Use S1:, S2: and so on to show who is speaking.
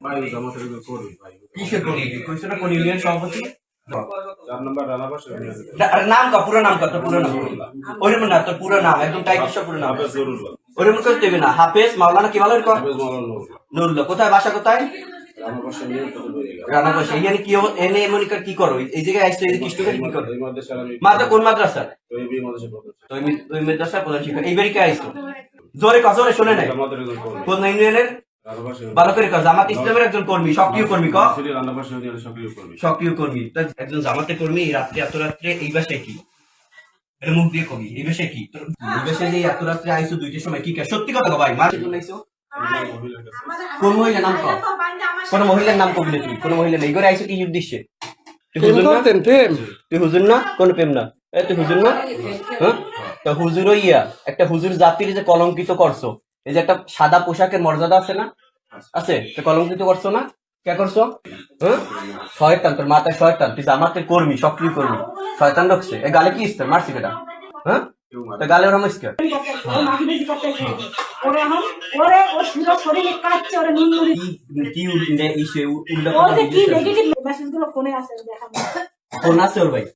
S1: ভাই জামাতের একজন কর্মী ভাই।
S2: কিসের করি? কইছো না কোন ইউনিয়ন সভাপতি?
S1: চার নম্বর রানাবাস
S2: না- আরে নাম কা পুরো নাম কা তোর পুরো নাম। ওরকম না তোর পুরো নাম একদম টাইটেল সব পুরো নাম?
S1: হাফেজ
S2: করতে হবে না। হাফেজ মাওলানা কি বলো এরকম
S1: হাফেজ মাওলানা নুরুল্লাহ।
S2: নুরুল্লাহ কোথায় বাসা কোথায়? রানা বাসা এখানে কি এনে মনে কর কি করো? এই জায়গায় আসছো এই কৃষ্ণকালী কি করো?
S1: এই মাদ্রাসার
S2: কোন মাদ্রাসা?
S1: তো এই বি মাদ্রাসা
S2: প্রধান শিক্ষক। এইবারই কে আইছো জোরে কথা জোরে শুনে নাই। কোন ইউনিয়নের? ভালো করে কাজ জামাত ইসলামের একজন কর্মী সক্রিয় কর্মী ক
S1: সিটি রানাবাস ইউনিয়নের সক্রিয় কর্মী।
S2: সক্রিয় কর্মী। তা একজন জামাতে কর্মী রাত্রে এত রাত্রে এই বাসায় কি? এটা মুখ দিয়ে কবি এই বাসায় কি? এই বাসায় যে এত রাত্রে আইসো দুইটার সময় কি সত্যি কথা ভাই মার জন্য আইসো
S1: মহিলার
S2: কোন মহিলার নাম কও? কোন মহিলার নাম কবি না তুই কোন মহিলা নেই? করে আইসো কি উদ্দেশ্যে? হুজুর না? তুই হুজুর না? কোন প্রেম না। তুই হুজুর না? হ্যাঁ। তা হুজুর ইয়া একটা হুজুর জাতির যে কলঙ্কিত করছ এই যে একটা সাদা পোশাকের মর্যাদা আছে না? আছে? তো কলঙ্কিত করছ না? কে করছ? হ্যাঁ শয়তান তোর মাথায় শয়তান। তুই জামাতের কর্মী সক্রিয় কর্মী শয়তান ঢুকছে। এই গালে কি ইস্তে মারছি কেটা? হ্যাঁ গালে ওরা ফোন আছে ওর ভাই?